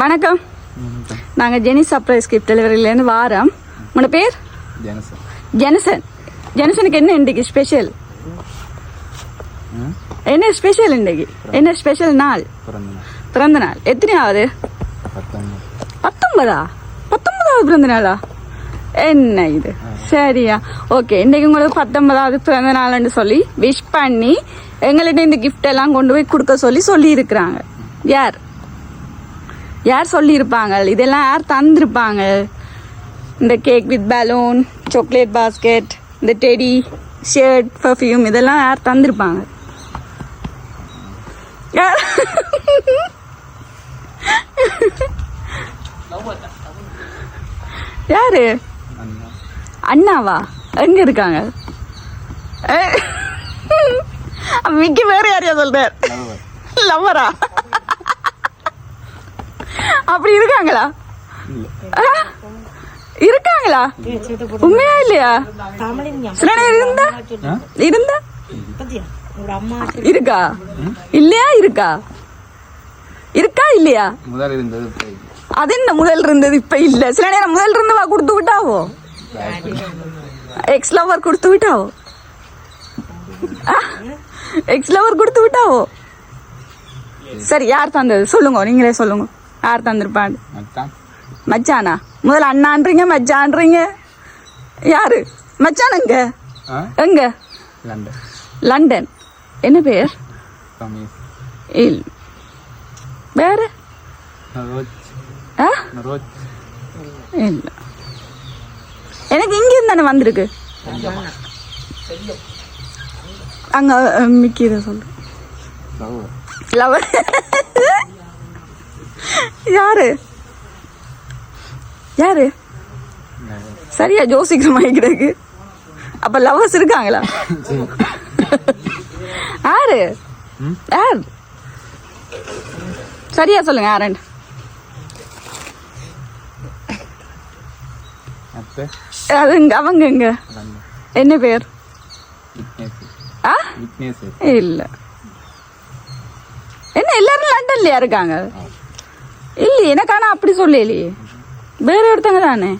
வணக்கம். நாங்கள் Jenny surprise gift டெலிவரியிலேருந்து வாரோம். உங்களோட பேர்? ஜனசன். ஜெனசன். ஜெனசனுக்கு என்ன இன்றைக்கு ஸ்பெஷல் என்ன ஸ்பெஷல் இன்றைக்கு? என்ன ஸ்பெஷல் நாள்? பிறந்த நாள் நாள் எத்தனையாவது? பத்தொன்பது. பத்தொன்பதா? பத்தொன்பதாவது பிறந்த நாளா என்ன இது? சரியா. ஓகே இன்னைக்கு உங்களுக்கு பத்தொன்பதாவது பிறந்த நாள்னு சொல்லி விஷ் பண்ணி எங்கள்கிட்ட இந்த gift எல்லாம் கொண்டு போய் கொடுக்க சொல்லி சொல்லி இருக்கிறாங்க யார்? யார் சொல்லியிருப்பாங்க இதெல்லாம் யார் தந்திருப்பாங்க இந்த cake with balloon chocolate basket இந்த டெடி ஷர்ட் பர்ஃப்யூம் இதெல்லாம் யார் தந்திருப்பாங்க யார்? யாரு? அண்ணா அண்ணாவா? எங்க இருக்காங்க? மிக்கி வேற யாரையா சொல்றார்? லவர் லவ்வரா அப்படி இருக்காங்களா? இருக்காங்களா? உண்மையா இல்லையா? இருந்தா? இருந்தா? இருக்கா? இல்லையா இருக்கா? இருக்கா இல்லையா? முதல் இருந்தது போய் அது என்ன முதல் இருந்தது இப்ப இல்ல? சில நேரம் முதல் இருந்தவா கொடுத்து விட்டாவோ? எக்ஸ் லவர் கொடுத்து விட்டாவோ? எக்ஸ் லவர் கொடுத்து விட்டாவோ? சரி யார் தந்தது சொல்லுங்க நீங்களே சொல்லுங்க. யார் தந்திருப்பாங்க மச்சான். மச்சானா? முதல்ல அண்ணான்றீங்க மச்சான்றீங்க. யாரு? மச்சானுங்க ஆ? எங்க? லண்டன். லண்டன். என்ன பேர்? இல். வேற? இல்ல எனக்கு இங்க இருந்து தானே வந்திருக்கு. அங்க மிக்கி இதை சொல்லு. லவர் யாரு? யாரு? சரியா ஜோசிக்கிற கிடக்கு. அப்ப லவர்ஸ் இருக்காங்களா? யாரு? யார்? சரியா சொல்லுங்க யாருன்னு அத்தை. அது இங்க அவங்க இங்க லண்டன் என்ன பேர்? இல்ல. என்ன எல்லாரும் லண்டன்லயா இருக்காங்க? இல்லையே எனக்கு ஆனா அப்படி சொல்லலையே. வேற ஒருத்தங்க தானே.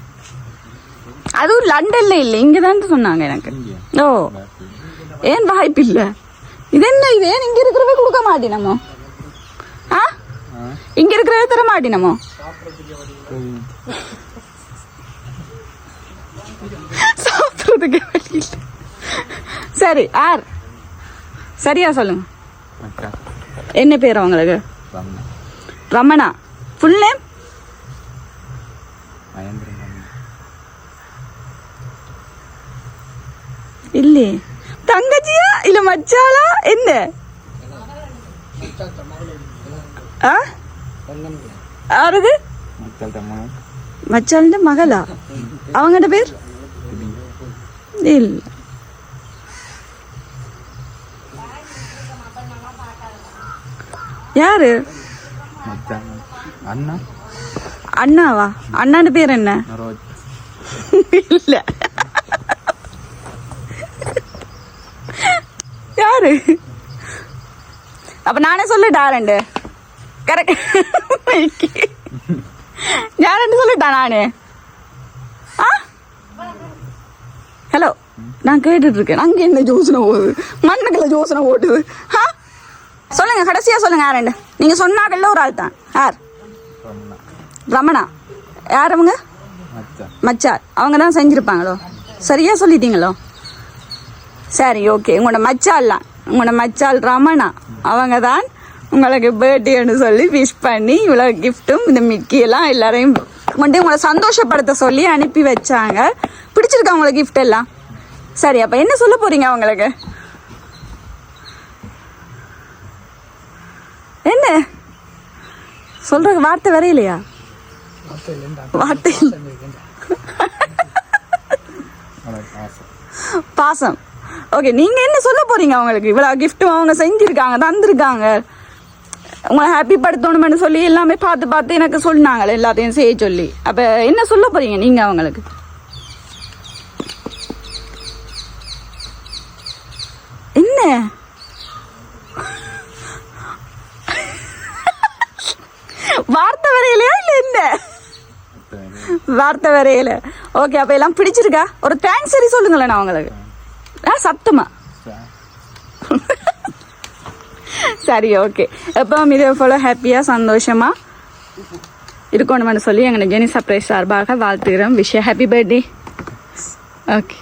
அதுவும் லண்டன்ல இல்லை இங்க தான் சொன்னாங்க எனக்கு. ஓ ஏன் வாய்ப்பு இல்ல இது என்ன இது ஏன் இங்க இருக்கிறவே கொடுக்க மாட்டினமோ? ஆ? இங்க இருக்கிறவே தர மாட்டினமோ? சாப்பிட்றதுக்கு வழி இல்ல. சரி ஆர். சரியா சொல்லுங்க. என்ன பேர் அவங்களுக்கு? ரமணா. ஃபுல் நேம் இல்லையே தங்கச்சியா இல்ல மச்சாலா என்ன ஆ யாருது மகளா அவங்கட பேர் இல்ல யாரு அண்ணா? அண்ணாவா? அண்ணாண்ட பேர் என்ன? இல்ல. யாரு? அப்ப நானே சொல்லட்டா ரெண்டு கரெக்ட் ഞാൻ ரெண்டு சொல்லட்டா நானு. ஆ? ஹலோ நான் கேட்டுட்டு இருக்கேன் அங்க என்ன ஜோசனை போகுது மண்ணுக்குள்ள ஜோசனை ஓட்டுது. சொல்லுங்க கடைசியா சொல்லுங்க யார் ரெண்டு நீங்க சொன்னாக்கல்ல ஒரு ஆள் தான் யார்? ரமணா. யார் அவங்க? மச்சார் அவங்க தான் செஞ்சுருப்பாங்களோ? சரியாக சொல்லிட்டீங்களோ? சரி ஓகே உங்களோட மச்சால்லாம் உங்களோட மச்சால் ரமணா. அவங்க தான் உங்களுக்கு பர்த்டேன்னு சொல்லி விஷ் பண்ணி இவ்வளோ கிஃப்ட்டும் இந்த மிக்கியெல்லாம் எல்லாரையும் கொண்டு உங்களை சந்தோஷப்படுத்த சொல்லி அனுப்பி வச்சாங்க. பிடிச்சிருக்கா உங்களுக்கு கிஃப்ட் எல்லாம்? சரி அப்போ என்ன சொல்ல போகிறீங்க அவங்களுக்கு? என்ன? சொல்றதுக்கு வார்த்தை வரையிலையா? வார்த்தை பாசம் ஓகே நீங்க என்ன சொல்ல போறீங்க அவங்களுக்கு? இவ்வளவு கிஃப்ட்டும் அவங்க செஞ்சிருக்காங்க தந்திருக்காங்க. உங்களை ஹாப்பி படுத்தணும்னு சொல்லி எல்லாமே பார்த்து பார்த்து எனக்கு சொன்னாங்க எல்லாத்தையும் செய்ய சொல்லி. அப்ப என்ன சொல்ல போறீங்க நீங்க அவங்களுக்கு? என்ன வார்த்தை வரையிலையா இல்ல என்ன வார்த்தை வரையில. ஓகே அப்ப எல்லாம் பிடிச்சிருக்கா? ஒரு தேங்க்ஸ் சரி சொல்லுங்களேன் நான் உங்களுக்கு. ஆ சத்தமா? சரி ஓகே எப்பவும் இதே போல ஹாப்பியா சந்தோஷமா இருக்கணும்னு சொல்லி எங்களை ஜெனி சர்ப்ரைஸ் சார்பாக வாழ்த்துக்கிறோம் விஷய ஹாப்பி பர்த்டே ஓகே